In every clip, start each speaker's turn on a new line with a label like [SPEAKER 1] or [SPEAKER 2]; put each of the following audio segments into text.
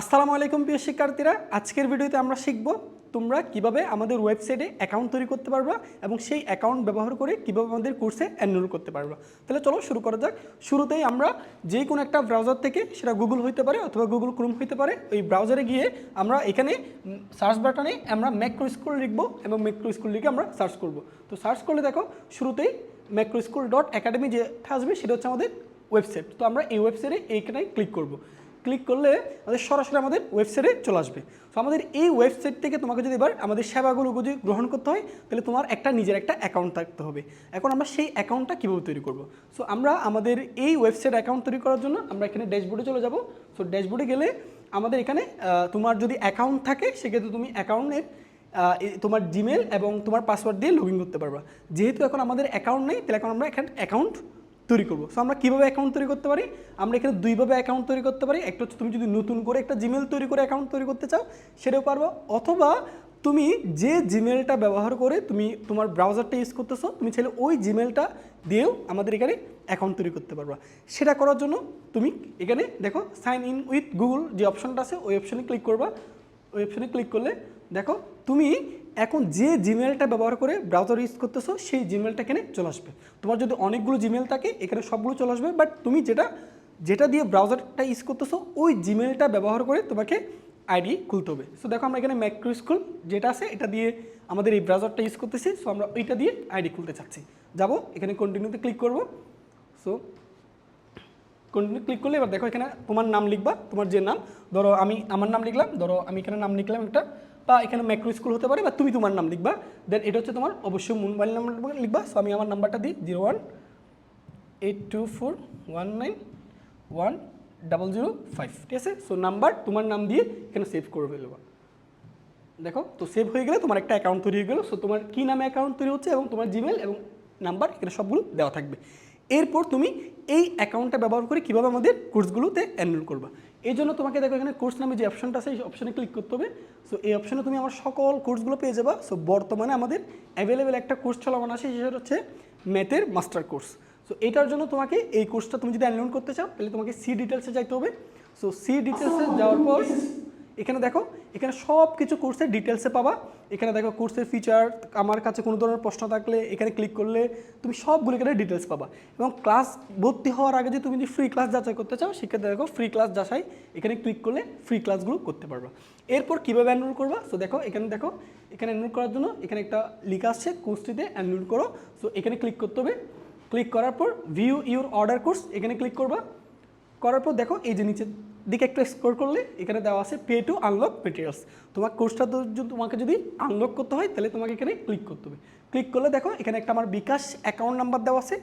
[SPEAKER 1] আসসালামু আলাইকুম প্রিয় শিক্ষার্থীরা, আজকের ভিডিওতে আমরা শিখব তোমরা কীভাবে আমাদের ওয়েবসাইটে অ্যাকাউন্ট তৈরি করতে পারবা এবং সেই অ্যাকাউন্ট ব্যবহার করে কীভাবে আমাদের কোর্সে এনরোল করতে পারবা। তাহলে চলো শুরু করা যাক। শুরুতেই আমরা যে কোনো একটা ব্রাউজার থেকে, সেটা গুগল হইতে পারে অথবা গুগল ক্রোম হইতে পারে, ওই ব্রাউজারে গিয়ে আমরা এখানে সার্চ বাটনে আমরা ম্যাক্রো স্কুল লিখব এবং ম্যাক্রো স্কুল লিখে আমরা সার্চ করব। তো সার্চ করলে দেখো, শুরুতেই ম্যাক্রো স্কুল ডট অ্যাকাডেমি যেটা আসবে সেটা হচ্ছে আমাদের ওয়েবসাইট। তো আমরা এই ওয়েবসাইটে এইখানে ক্লিক করব। ক্লিক করলে আমাদের সরাসরি আমাদের ওয়েবসাইটে চলে আসবে। তো আমাদের এই ওয়েবসাইট থেকে তোমাকে যদি এবার আমাদের সেবাগুলো যদি গ্রহণ করতে হয়, তাহলে তোমার একটা নিজের একটা অ্যাকাউন্ট থাকতে হবে। এখন আমরা সেই অ্যাকাউন্টটা কীভাবে তৈরি করব? সো আমরা আমাদের এই ওয়েবসাইট অ্যাকাউন্ট তৈরি করার জন্য আমরা এখানে ড্যাশবোর্ডে চলে যাব। সো ড্যাশবোর্ডে গেলে আমাদের এখানে তোমার যদি অ্যাকাউন্ট থাকে, সেক্ষেত্রে তুমি অ্যাকাউন্টের তোমার জিমেল এবং তোমার পাসওয়ার্ড দিয়ে লগ করতে পারবা। যেহেতু এখন আমাদের অ্যাকাউন্ট নেই, তাহলে এখন আমরা এখানে অ্যাকাউন্ট তৈরি করব। সো আমরা কীভাবে অ্যাকাউন্ট তৈরি করতে পারি? আমরা এখানে দুইভাবে অ্যাকাউন্ট তৈরি করতে পারি। একটা হচ্ছে তুমি যদি নতুন করে একটা জিমেল তৈরি করে অ্যাকাউন্ট তৈরি করতে চাও, সেটাও পারব। অথবা তুমি যে জিমেলটা ব্যবহার করে তুমি তোমার ব্রাউজারটা ইউজ করতেছো, তুমি চাইলে ওই জিমেলটা দিয়েও আমাদের এখানে অ্যাকাউন্ট তৈরি করতে পারবা। সেটা করার জন্য তুমি এখানে দেখো সাইন ইন উইথ গুগল যে অপশনটা আছে, ওই অপশনে ক্লিক করবা। ওই অপশনে ক্লিক করলে দেখো, তুমি এখন যে জিমেলটা ব্যবহার করে ব্রাউজার ইউজ করতেছো, সেই জিমেলটা এখানে চলে আসবে। তোমার যদি অনেকগুলো জিমেল থাকে, এখানে সবগুলো চলে আসবে বাট তুমি যেটা যেটা দিয়ে ব্রাউজারটা ইউজ করতেছো, ওই জিমেলটা ব্যবহার করে তোমাকে আইডি খুলতে হবে। সো দেখো আমরা এখানে ম্যাক্রো স্কুল যেটা আছে, এটা দিয়ে আমাদের এই ব্রাউজারটা ইউজ করতেছি সো আমরা ওইটা দিয়ে আইডি খুলতে চাচ্ছি। যাব, এখানে কন্টিনিউতে ক্লিক করব। সো কন্টিনিউ ক্লিক করলে এবার দেখো এখানে তোমার নাম লিখবা, তোমার যে নাম, ধরো আমি, আমার নাম লিখলাম, ধরো আমি এখানে নাম লিখলাম একটা বা এখানে ম্যাক্রো স্কুল হতে পারে বা তুমি তোমার নাম লিখবা। দেন এটা হচ্ছে তোমার অবশ্যই মোবাইল নাম্বার লিখবা। সো আমি আমার নাম্বারটা দিই zero one eight two four one nine one double zero five. ঠিক আছে? সো নাম্বার তোমার নাম দিয়ে এখানে সেভ করে ফেলবা। দেখো? তো সেভ হয়ে গেলে তোমার একটা অ্যাকাউন্ট তৈরি হয়ে গেলো। সো তোমার কী নামে অ্যাকাউন্ট তৈরি হচ্ছে এবং তোমার জিমেল এবং নাম্বার এখানে সবগুলো দেওয়া থাকবে। এরপর তুমি এই অ্যাকাউন্টটা ব্যবহার করে কীভাবে আমাদের কোর্সগুলোতে এনরোল করবা। এই জন্য তোমাকে দেখো এখানে কোর্স নামে যে অপশনটা আছে, এই অপশনে ক্লিক করতে হবে। সো এই অপশনে তুমি আমার সকল কোর্সগুলো পেয়ে যাবা। সো বর্তমানে আমাদের অ্যাভেলেবেল একটা কোর্স চলমান আছে, সেটা হচ্ছে ম্যাথের মাস্টার কোর্স সো এটার জন্য তোমাকে এই কোর্সটা তুমি যদি এনরোল করতে চাও, তাহলে তোমাকে সি ডিটেলসে যাইতে হবে। সো সি ডিটেলসে যাওয়ার পর, এখানে দেখো এখানে সব কিছু কোর্সের ডিটেলসে পাবা। এখানে দেখো কোর্সের ফিচার আমার কাছে কোনো ধরনের প্রশ্ন থাকলে এখানে ক্লিক করলে তুমি সবগুলো এখানে ডিটেলস পাবা। এবং ক্লাস ভর্তি হওয়ার আগে যে তুমি যদি ফ্রি ক্লাস যাচাই করতে চাও, সেক্ষেত্রে দেখো ফ্রি ক্লাস যাচাই, এখানে ক্লিক করলে ফ্রি ক্লাসগুলো করতে পারবা। এরপর কীভাবে এনরোল করবা? সো দেখো, এখানে দেখো, এখানে এনরোল করার জন্য এখানে একটা লিঙ্ক আসছে কোর্সটিতে এনরোল করো। সো এখানে ক্লিক করতে হবে। ক্লিক করার পর ভিউ ইউর অর্ডার কোর্স এখানে ক্লিক করবা। করার পর দেখো, এই যে নিচের দিকে একটু স্ক্রল করলে এখানে দেওয়া আছে পে টু আনলক মেটেরিয়ালস তোমার কোর্সটা তোমাকে যদি আনলক করতে হয়, তাহলে তোমাকে এখানে ক্লিক করতে হবে। ক্লিক করলে দেখো, এখানে একটা আমার বিকাশ অ্যাকাউন্ট নাম্বার দেওয়া আছে।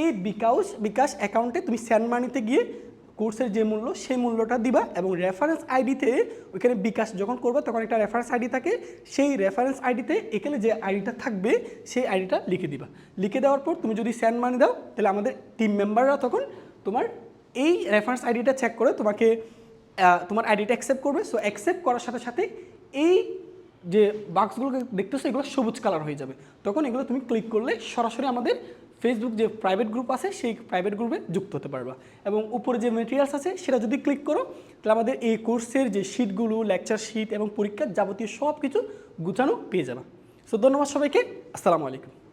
[SPEAKER 1] এই বিকাশ বিকাশ অ্যাকাউন্টে তুমি স্যান্ড মানিতে গিয়ে কোর্সের যে মূল্য, সেই মূল্যটা দিবা এবং রেফারেন্স আইডিতে ওইখানে বিকাশ যখন করবে, তখন একটা রেফারেন্স আইডি থাকে। সেই রেফারেন্স আইডিতে এখানে যে আইডিটা থাকবে, সেই আইডিটা লিখে দিবা। লিখে দেওয়ার পর তুমি যদি স্যান্ড মানি দাও, তাহলে আমাদের টিম মেম্বাররা তখন তোমার এই রেফারেন্স আইডিটা চেক করে তোমাকে তোমার আইডিটা অ্যাকসেপ্ট করবে। সো অ্যাকসেপ্ট করার সাথে সাথে এই যে বাক্সগুলোকে দেখতেছো, এগুলো সবুজ কালার হয়ে যাবে। তখন এগুলো তুমি ক্লিক করলে সরাসরি আমাদের ফেসবুক যে প্রাইভেট গ্রুপ আছে, সেই প্রাইভেট গ্রুপে যুক্ত হতে পারবা। এবং উপরে যে মেটেরিয়ালস আছে, সেটা যদি ক্লিক করো, তাহলে আমাদের এই কোর্সের যে শিটগুলো লেকচার শিট এবং পরীক্ষার যাবতীয় সব কিছু গুছানো পেয়ে যাবে। সো ধন্যবাদ সবাইকে। আসসালামু আলাইকুম।